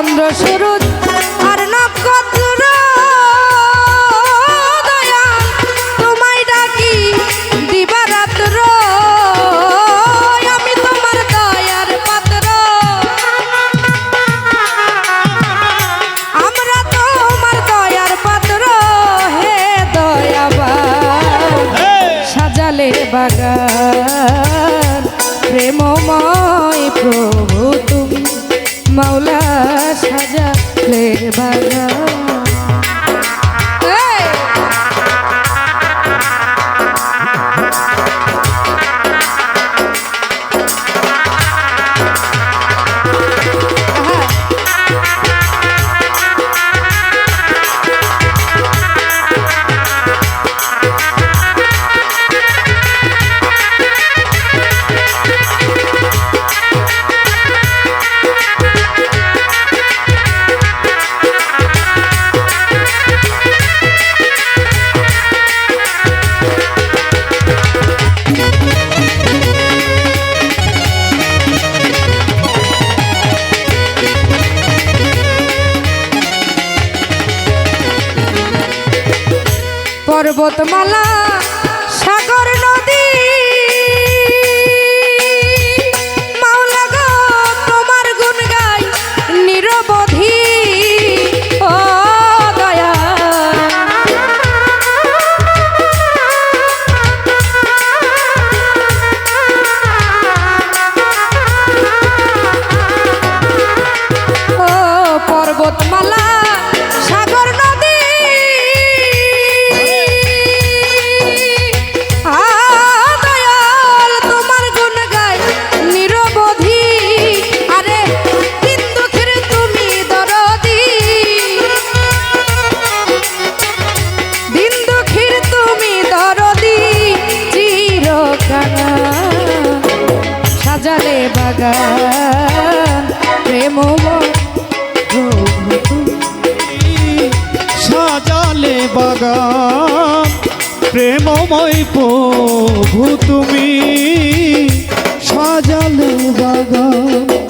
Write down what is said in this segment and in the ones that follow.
চন্দ্র সুরজ আর নক্ষত্র। তোমায় ডাকি দিবারাত্র। আমি তোমার দয়ার পাত্র। আমরা তোমার দয়ার পাত্র। হে দয়াবান সাজালে বাগান। সাজালে পর্বতমালা। সাজালে বাগান প্রেম। সাজালে বাগান প্রেমময় প্রভু তুমি সাজালে বাগান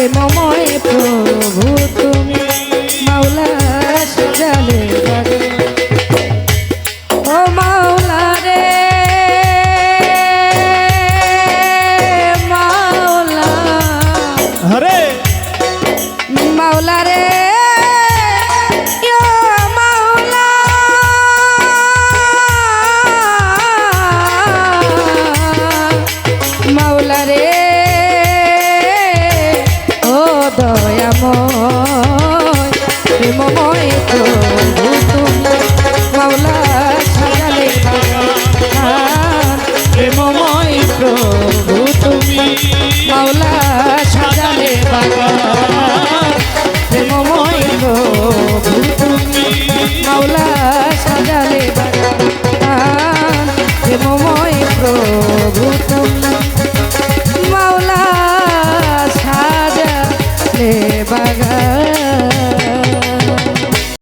প্রেমময় প্রেমময় প্রভু তোমার মাওলা সাজালে প্রেমময় প্রভু তুমি মাওলা সাজালে প্রেমময় প্রভু তুমি মাওলা সাজালে প্রেমময় প্রভু তুমি